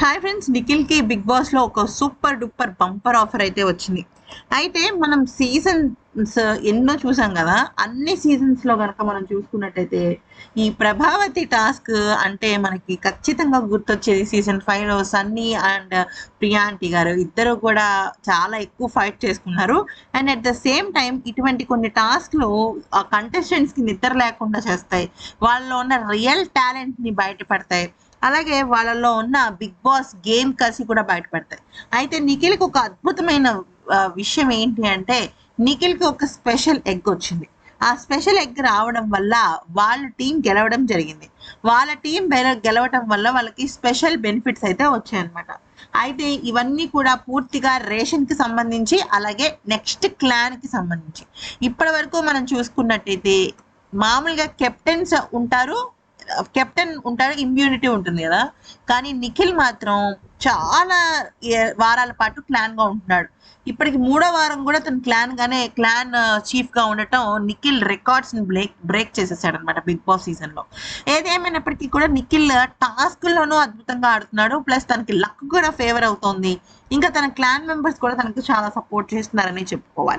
Hi friends నిఖిల్కి big బాస్లో ఒక super duper bumper offer అయితే వచ్చింది. అయితే మనం సీజన్ సీజన్స్ ఎన్నో చూసాం కదా అన్ని సీజన్స్లో కనుక మనం చూసుకున్నట్టయితే ఈ ప్రభావతి టాస్క్ అంటే మనకి ఖచ్చితంగా గుర్తొచ్చేది సీజన్ ఫైవ్లో సన్నీ అండ్ ప్రియాంటి గారు. ఇద్దరు కూడా చాలా ఎక్కువ ఫైట్ చేసుకున్నారు. And at the same time ఇటువంటి కొన్ని టాస్క్లు ఆ కంటెస్టెంట్స్కి నిద్ర లేకుండా చేస్తాయి. వాళ్ళలో ఉన్న రియల్ టాలెంట్ని బయటపడతాయి. అలాగే వాళ్ళలో ఉన్న బిగ్ బాస్ గేమ్ కసి కూడా బయటపడతాయి. అయితే నిఖిల్కి ఒక అద్భుతమైన విషయం ఏంటి అంటే నిఖిల్కి ఒక స్పెషల్ ఎగ్ వచ్చింది. ఆ స్పెషల్ ఎగ్ రావడం వల్ల వాళ్ళ టీం గెలవడం జరిగింది. వాళ్ళ టీం గెలవడం వల్ల వాళ్ళకి స్పెషల్ బెనిఫిట్స్ అయితే వచ్చాయన్నమాట. అయితే ఇవన్నీ కూడా పూర్తిగా రేషన్కి సంబంధించి అలాగే నెక్స్ట్ క్లాన్కి సంబంధించి. ఇప్పటి వరకు మనం చూసుకున్నట్టయితే మామూలుగా కెప్టెన్స్ ఉంటారు కెప్టెన్ ఉంటాడు ఇమ్యూనిటీ ఉంటుంది కదా. కానీ నిఖిల్ మాత్రం చాలా వారాల పాటు క్లాన్గా ఉంటున్నాడు. ఇప్పటికి మూడో వారం కూడా తన క్లాన్ గానే క్లాన్ చీఫ్గా ఉండటం నిఖిల్ రికార్డ్స్ని బ్రేక్ బ్రేక్ చేసేసాడు అనమాట బిగ్ బాస్ సీజన్లో. ఏదేమైనప్పటికీ కూడా నిఖిల్ టాస్క్ లోనూ అద్భుతంగా ఆడుతున్నాడు. ప్లస్ తనకి లక్ కూడా ఫేవర్ అవుతోంది. ఇంకా తన క్లాన్ మెంబర్స్ కూడా తనకు చాలా సపోర్ట్ చేస్తున్నారని చెప్పుకోవాలి.